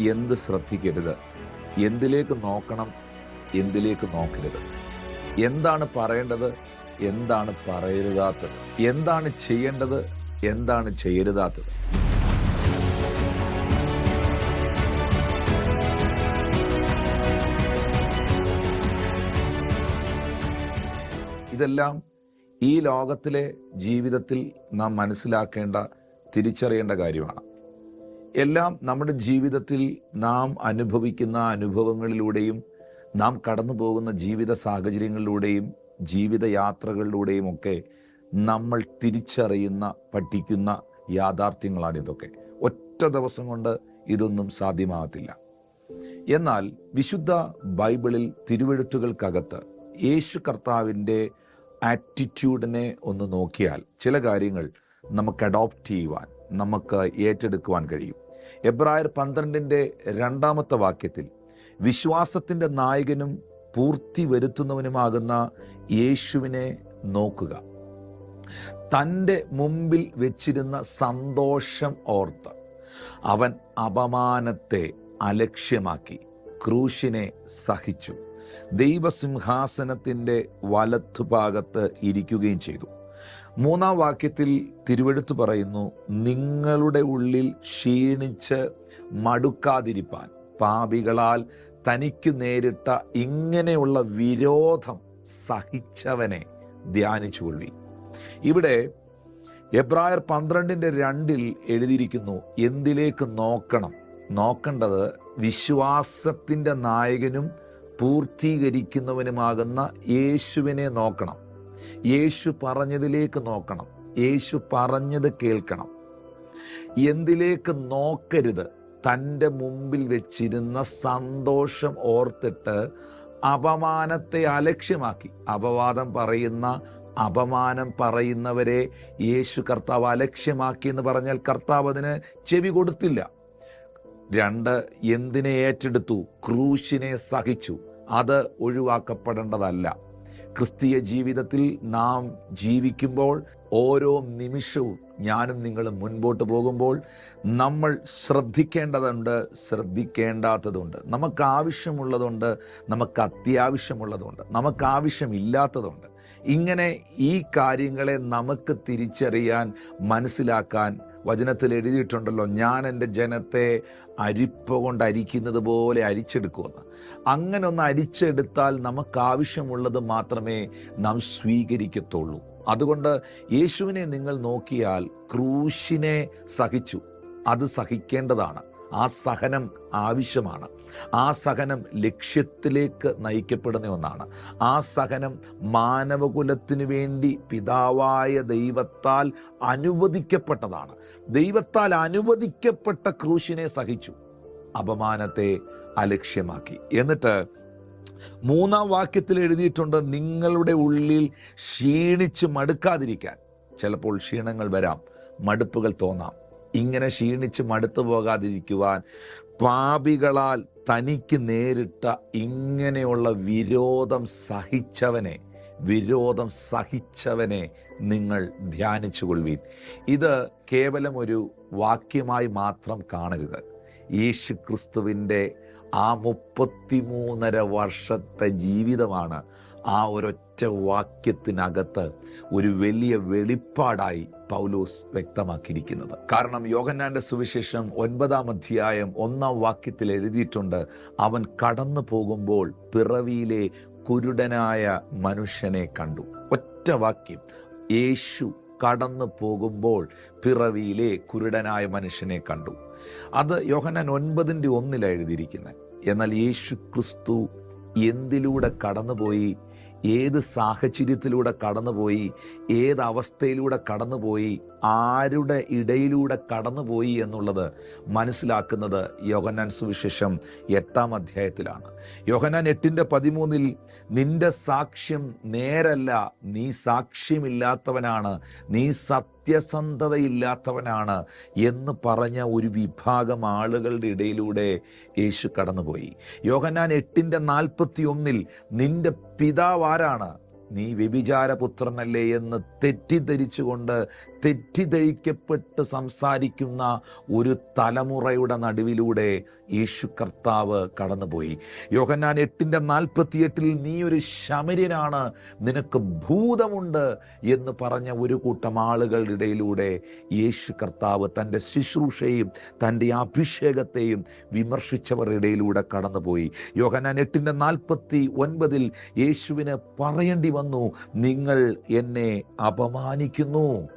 എന്ത് ശ്രദ്ധിക്കരുത്? എന്തിലേക്ക് നോക്കണം? എന്തിലേക്ക് നോക്കരുത്? എന്താണ് പറയേണ്ടത്? എന്താണ് പറയരുതാത്തത്? എന്താണ് ചെയ്യേണ്ടത്? എന്താണ് ചെയ്യരുതാത്തത്? ഇതെല്ലാം ഈ ലോകത്തിലെ ജീവിതത്തിൽ നാം മനസ്സിലാക്കേണ്ട തിരിച്ചറിയേണ്ട കാര്യമാണ്. എല്ലാം നമ്മുടെ ജീവിതത്തിൽ നാം അനുഭവിക്കുന്ന അനുഭവങ്ങളിലൂടെയും നാം കടന്നു പോകുന്ന ജീവിത സാഹചര്യങ്ങളിലൂടെയും ജീവിതയാത്രകളിലൂടെയും ഒക്കെ നമ്മൾ തിരിച്ചറിയുന്ന പഠിക്കുന്ന യാഥാർത്ഥ്യങ്ങളാണ് ഇതൊക്കെ. ഒറ്റ ദിവസം കൊണ്ട് ഇതൊന്നും സാധ്യമാകത്തില്ല. എന്നാൽ വിശുദ്ധ ബൈബിളിൽ തിരുവെഴുത്തുകൾക്കകത്ത് യേശു കർത്താവിന്റെ ആറ്റിറ്റ്യൂഡിനെ ഒന്ന് നോക്കിയാൽ ചില കാര്യങ്ങൾ നമുക്ക് അഡോപ്റ്റ് ചെയ്യുവാൻ നമുക്ക് ഏറ്റെടുക്കുവാൻ കഴിയും. എബ്രായർ പന്ത്രണ്ടിന്റെ രണ്ടാമത്തെ വാക്യത്തിൽ വിശ്വാസത്തിന്റെ നായകനും പൂർത്തി വരുത്തുന്നവനുമാകുന്ന യേശുവിനെ നോക്കുക. തന്റെ മുമ്പിൽ വെച്ചിരുന്ന സന്തോഷം ഓർത്ത് അവൻ അപമാനത്തെ അലക്ഷ്യമാക്കി ക്രൂശിനെ സഹിച്ചു ദൈവസിംഹാസനത്തിന്റെ വലത്തുഭാഗത്ത് ഇരിക്കുകയും ചെയ്തു. മൂന്നാം വാക്യത്തിൽ തിരുവെടുത്ത് പറയുന്നു നിങ്ങളുടെ ഉള്ളിൽ ക്ഷീണിച്ച് മടുക്കാതിരിപ്പാൻ പാപികളാൽ തനിക്ക് നേരിട്ട ഇങ്ങനെയുള്ള വിരോധം സഹിച്ചവനെ ധ്യാനിച്ചുകൊള്ളി ഇവിടെ എബ്രായർ പന്ത്രണ്ടിന്റെ രണ്ടിൽ എഴുതിയിരിക്കുന്നു എന്തിലേക്ക് നോക്കണം? നോക്കേണ്ടത് വിശ്വാസത്തിന്റെ നായകനും പൂർത്തീകരിക്കുന്നവനുമാകുന്ന യേശുവിനെ നോക്കണം. യേശു പറഞ്ഞതിലേക്ക് നോക്കണം. യേശു പറഞ്ഞത് കേൾക്കണം. എന്തിലേക്ക് നോക്കരുത്? തന്റെ മുമ്പിൽ വെച്ചിരുന്ന സന്തോഷം ഓർത്തിട്ട് അപമാനത്തെ അലക്ഷ്യമാക്കി. അപവാദം പറയുന്ന അപമാനം പറയുന്നവരെ യേശു കർത്താവ് അലക്ഷ്യമാക്കി എന്ന് പറഞ്ഞാൽ കർത്താവ് അതിന് ചെവി കൊടുത്തില്ല. രണ്ട് എന്തിനെ ഏറ്റെടുത്തു? ക്രൂശിനെ സഹിച്ചു. അത് ഒഴിവാക്കപ്പെടേണ്ടതല്ല. ക്രിസ്തീയ ജീവിതത്തിൽ നാം ജീവിക്കുമ്പോൾ ഓരോ നിമിഷവും ഞാനും നിങ്ങളും മുൻപോട്ട് പോകുമ്പോൾ നമ്മൾ ശ്രദ്ധിക്കേണ്ടതുണ്ട് ശ്രദ്ധിക്കേണ്ടാത്തതുണ്ട്. നമുക്ക് ആവശ്യമുള്ളതുണ്ട് നമുക്ക് അത്യാവശ്യമുള്ളതുണ്ട് നമുക്ക് ആവശ്യമില്ലാത്തതുണ്ട് ഇങ്ങനെ ഈ കാര്യങ്ങളെ നമുക്ക് തിരിച്ചറിയാൻ മനസ്സിലാക്കാൻ വചനത്തിൽ എഴുതിയിട്ടുണ്ടല്ലോ ഞാൻ എന്റെ ജനത്തെ അരിപ്പ കൊണ്ട് അരിക്കുന്നത് പോലെ അരിച്ചെടുക്കുമെന്ന്. അങ്ങനെ ഒന്ന് അരിച്ചെടുത്താൽ നമുക്കാവശ്യമുള്ളത് മാത്രമേ നാം സ്വീകരിക്കത്തുള്ളൂ. അതുകൊണ്ട് യേശുവിനെ നിങ്ങൾ നോക്കിയാൽ ക്രൂശിനെ സഹിച്ചു. അത് സഹിക്കേണ്ടതാണ്. ആ സഹനം ആവശ്യമാണ്. ആ സഹനം ലക്ഷ്യത്തിലേക്ക് നയിക്കപ്പെടുന്ന ഒന്നാണ്. ആ സഹനം മാനവകുലത്തിനു വേണ്ടി പിതാവായ ദൈവത്താൽ അനുവദിക്കപ്പെട്ടതാണ്. ദൈവത്താൽ അനുവദിക്കപ്പെട്ട ക്രൂശിനെ സഹിച്ചു. അപമാനത്തെ അലക്ഷ്യമാക്കി. എന്നിട്ട് മൂന്നാം വാക്യത്തിൽ എഴുതിയിട്ടുണ്ട് നിങ്ങളുടെ ഉള്ളിൽ ക്ഷീണിച്ച് മടുക്കാതിരിക്കാൻ. ചിലപ്പോൾ ക്ഷീണങ്ങൾ വരാം മടുപ്പുകൾ തോന്നാം. ഇങ്ങനെ ക്ഷീണിച്ച് മടുത്തു പോകാതിരിക്കുവാൻ പാപികളാൽ തനിക്ക് നേരിട്ട ഇങ്ങനെയുള്ള വിരോധം സഹിച്ചവനെ വിരോധം സഹിച്ചവനെ നിങ്ങൾ ധ്യാനിച്ചു കൊള്ളുവീൻ ഇത് കേവലം ഒരു വാക്യമായി മാത്രം കാണരുത്. യേശു ക്രിസ്തുവിന്റെ ആ മുപ്പത്തിമൂന്നര വർഷത്തെ ജീവിതമാണ് ആ ഒരൊറ്റ വാക്യത്തിനകത്ത് ഒരു വലിയ വെളിപ്പാടായി പൗലോസ് വ്യക്തമാക്കിയിരിക്കുന്നത്. കാരണം യോഗന്നാന്റെ സുവിശേഷം ഒൻപതാം അധ്യായം ഒന്നാം വാക്യത്തിൽ എഴുതിയിട്ടുണ്ട് അവൻ കടന്നു പോകുമ്പോൾ പിറവിയിലെ കുരുടനായ മനുഷ്യനെ കണ്ടു. ഒറ്റ വാക്യം. യേശു കടന്നു പോകുമ്പോൾ പിറവിയിലെ കുരുടനായ മനുഷ്യനെ കണ്ടു. അത് യോഹനാൻ ഒൻപതിന്റെ ഒന്നിലാണ് എഴുതിയിരിക്കുന്നത്. എന്നാൽ യേശു ക്രിസ്തു എന്തിലൂടെ കടന്നുപോയി? ഏത് സാഹചര്യത്തിലൂടെ കടന്നുപോയി ഏത് അവസ്ഥയിലൂടെ കടന്നുപോയി ആരുടെ ഇടയിലൂടെ കടന്നുപോയി എന്നുള്ളത് മനസ്സിലാക്കുന്നത് യോഹന്നാൻ സുവിശേഷം എട്ടാം അധ്യായത്തിലാണ്. യോഹന്നാൻ എട്ടിന്റെ പതിമൂന്നിൽ നിന്റെ സാക്ഷ്യം നേരല്ല നീ സാക്ഷ്യമില്ലാത്തവനാണ് നീ സത്യസന്ധതയില്ലാത്തവനാണ് എന്ന് പറഞ്ഞ ഒരു വിഭാഗം ആളുകളുടെ ഇടയിലൂടെ യേശു കടന്നുപോയി. യോഹന്നാൻ എട്ടിന്റെ നാൽപ്പത്തി ഒന്നിൽ നിന്റെ പിതാവ് ആരാണ്? നീ വ്യഭിചാരപുത്രനല്ലേ എന്ന് തെറ്റിദ്ധരിച്ചുകൊണ്ട് തെറ്റിദ്ധരിക്കപ്പെട്ട് സംസാരിക്കുന്ന ഒരു തലമുറയുടെ നടുവിലൂടെ യേശു കർത്താവ് കടന്നുപോയി. യോഹന്നാൻ എട്ടിന്റെ നാൽപ്പത്തിയെട്ടിൽ നീ ഒരു ശമര്യനാണ് നിനക്ക് ഭൂതമുണ്ട് എന്ന് പറഞ്ഞ ഒരു കൂട്ടം ആളുകളുടെ ഇടയിലൂടെ യേശു കർത്താവ് തന്റെ ശുശ്രൂഷയും തന്റെ അഭിഷേകത്തെയും വിമർശിച്ചവരുടെ ഇടയിലൂടെ കടന്നുപോയി. യോഹന്നാൻ എട്ടിന്റെ നാൽപ്പത്തി ഒൻപതിൽ യേശുവിന് പറയേണ്ടി വന്നു. നിങ്ങൾ എന്നെ അപമാനിക്കുന്നു.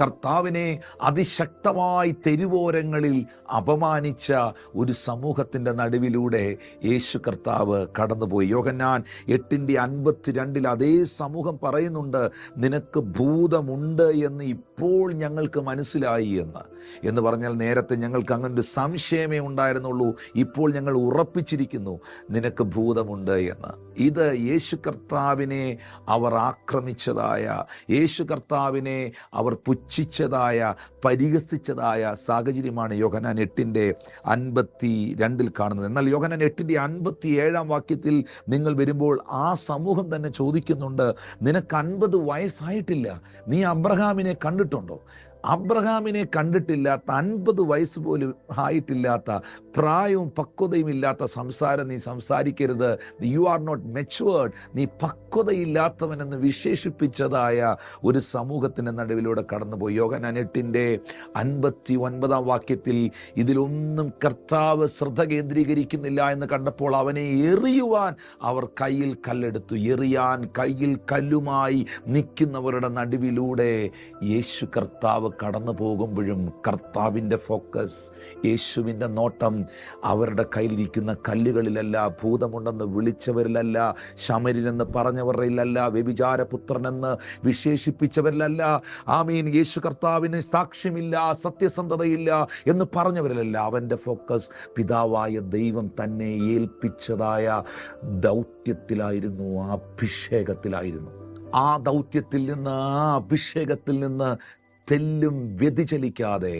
കർത്താവിനെ അതിശക്തമായി തെരുവോരങ്ങളിൽ അപമാനിച്ച ഒരു സമൂഹത്തിന്റെ നടുവിലൂടെ യേശു കർത്താവ് കടന്നുപോയി. യോഹന്നാൻ എട്ടിന്റെ അൻപത്തി രണ്ടിൽ അതേ സമൂഹം പറയുന്നുണ്ട് നിനക്ക് ഭൂതമുണ്ട് എന്ന് ഇപ്പോൾ ഞങ്ങൾക്ക് മനസ്സിലായി എന്ന്. എന്ന് പറഞ്ഞാൽ നേരത്തെ ഞങ്ങൾക്ക് അങ്ങനെ ഒരു സംശയമേ ഉണ്ടായിരുന്നുള്ളൂ ഇപ്പോൾ ഞങ്ങൾ ഉറപ്പിച്ചിരിക്കുന്നു നിനക്ക് ഭൂതമുണ്ട് എന്ന്. ഇത് യേശു കർത്താവിനെ അവർ ആക്രമിച്ചതായ യേശു കർത്താവിനെ അവർ പുച്ഛിച്ചതായ പരിഹസിച്ചതായ സാഹചര്യമാണ് യോഹനാൻ എട്ടിന്റെ അൻപത്തി രണ്ടിൽ കാണുന്നത്. എന്നാൽ യോഹനാൻ എട്ടിന്റെ അൻപത്തി ഏഴാം വാക്യത്തിൽ നിങ്ങൾ വരുമ്പോൾ ആ സമൂഹം തന്നെ ചോദിക്കുന്നുണ്ട് നിനക്ക് അൻപത് വയസ്സായിട്ടില്ല. നീ അബ്രഹാമിനെ കണ്ടിട്ടുണ്ടോ? അബ്രഹാമിനെ കണ്ടിട്ടില്ലാത്ത അൻപത് വയസ്സ് പോലും ആയിട്ടില്ലാത്ത പ്രായവും പക്വതയും ഇല്ലാത്ത സംസാരം നീ സംസാരിക്കരുത്. യു ആർ നോട്ട് മെച്ചുവേർഡ് നീ പക്വതയില്ലാത്തവനെന്ന് വിശേഷിപ്പിച്ചതായ ഒരു സമൂഹത്തിന്റെ നടുവിലൂടെ കടന്നുപോയി. യോഗനാൻ എട്ടിന്റെ അൻപത്തി ഒൻപതാം വാക്യത്തിൽ ഇതിലൊന്നും കർത്താവ് ശ്രദ്ധ കേന്ദ്രീകരിക്കുന്നില്ല എന്ന് കണ്ടപ്പോൾ അവനെ എറിയുവാൻ അവർ കയ്യിൽ കല്ലെടുത്തു. എറിയാൻ കയ്യിൽ കല്ലുമായി നിൽക്കുന്നവരുടെ നടുവിലൂടെ യേശു കർത്താവ് കടന്നു പോകുമ്പോഴും കർത്താവിന്റെ ഫോക്കസ് യേശുവിന്റെ നോട്ടം അവരുടെ കയ്യിലിരിക്കുന്ന കല്ലുകളിലല്ല ഭൂതമുണ്ടെന്ന് വിളിച്ചവരിലല്ല ശമരിനെന്ന് പറഞ്ഞവരിലല്ല വ്യഭിചാരപുത്രനെന്ന് വിശേഷിപ്പിച്ചവരിലല്ല. ആമീൻ. യേശു കർത്താവിന് സാക്ഷ്യമില്ല സത്യസന്ധതയില്ല എന്ന് പറഞ്ഞവരിലല്ല. അവന്റെ ഫോക്കസ് പിതാവായ ദൈവം തന്നെ ഏൽപ്പിച്ചതായ ദൗത്യത്തിലായിരുന്നു അഭിഷേകത്തിലായിരുന്നു. ആ ദൗത്യത്തിൽ നിന്ന് ആ അഭിഷേകത്തിൽ നിന്ന് തെല്ലും വ്യതിചലിക്കാതെ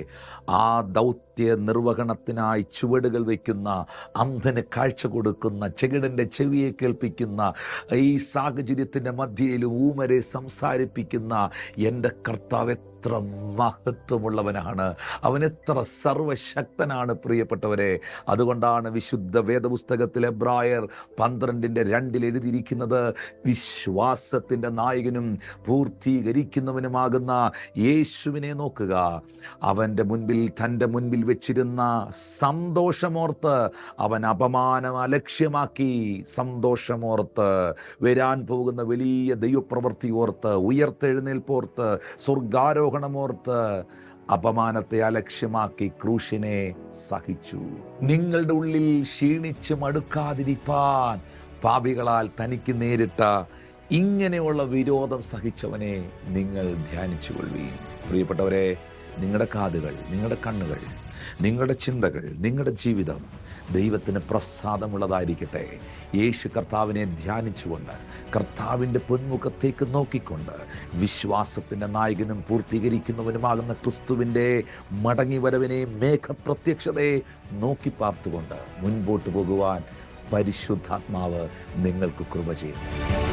ആ ദൗത്യ നിർവഹണത്തിനായി ചുവടുകൾ വയ്ക്കുന്ന അന്ധന് കാഴ്ച കൊടുക്കുന്ന ചെകിടന്റെ ചെവിയെ കേൾപ്പിക്കുന്ന ഈ സാഹചര്യത്തിന്റെ മധ്യയിലും ഊമരെ സംസാരിപ്പിക്കുന്ന എന്റെ കർത്താവ് എത്ര മഹത്വമുള്ളവനാണ്. അവൻ എത്ര സർവശക്തനാണ് പ്രിയപ്പെട്ടവരെ. അതുകൊണ്ടാണ് വിശുദ്ധ വേദപുസ്തകത്തിലെ എബ്രായർ പന്ത്രണ്ടിന്റെ രണ്ടിൽ എഴുതിയിരിക്കുന്നത് വിശ്വാസത്തിന്റെ നായകനും പൂർത്തീകരിക്കുന്നവനുമാകുന്ന യേശുവിനെ നോക്കുക. അവന്റെ മുൻപിൽ തന്റെ മുൻപിൽ വെച്ചിരുന്ന സന്തോഷമോർത്ത് അവൻ അപമാനം അലക്ഷ്യമാക്കി സന്തോഷമോർത്ത് വരാൻ പോകുന്ന വലിയ ദൈവപ്രവൃത്തി ഓർത്ത് ഉയർത്തെഴുന്നേൽപ്പോർത്ത് സ്വർഗാരോഹണമോർത്ത് അപമാനത്തെ അലക്ഷ്യമാക്കി ക്രൂശിനെ സഹിച്ചു. നിങ്ങളുടെ ഉള്ളിൽ ക്ഷീണിച്ച് മടുക്കാതിരിക്കാൻ പാപികളാൽ തനിക്ക് നേരിട്ട ഇങ്ങനെയുള്ള വിരോധം സഹിച്ചവനെ നിങ്ങൾ ധ്യാനിച്ചു കൊള്ളുകയും പ്രിയപ്പെട്ടവരെ നിങ്ങളുടെ കാതുകൾ നിങ്ങളുടെ കണ്ണുകൾ നിങ്ങളുടെ ചിന്തകൾ നിങ്ങളുടെ ജീവിതം ദൈവത്തിന് പ്രസാദമുള്ളതായിരിക്കട്ടെ. യേശു കർത്താവിനെ ധ്യാനിച്ചുകൊണ്ട് കർത്താവിന്റെ പൊന്മുഖത്തേക്ക് നോക്കിക്കൊണ്ട് വിശ്വാസത്തിന്റെ നായകനും പൂർത്തീകരിക്കുന്നവനുമാകുന്ന ക്രിസ്തുവിന്റെ മടങ്ങിവരവിനെ മേഘപ്രത്യക്ഷതയെ നോക്കി പാർത്തുകൊണ്ട് മുൻപോട്ട് പോകുവാൻ പരിശുദ്ധാത്മാവ് നിങ്ങൾക്ക് കൃപ ചെയ്യും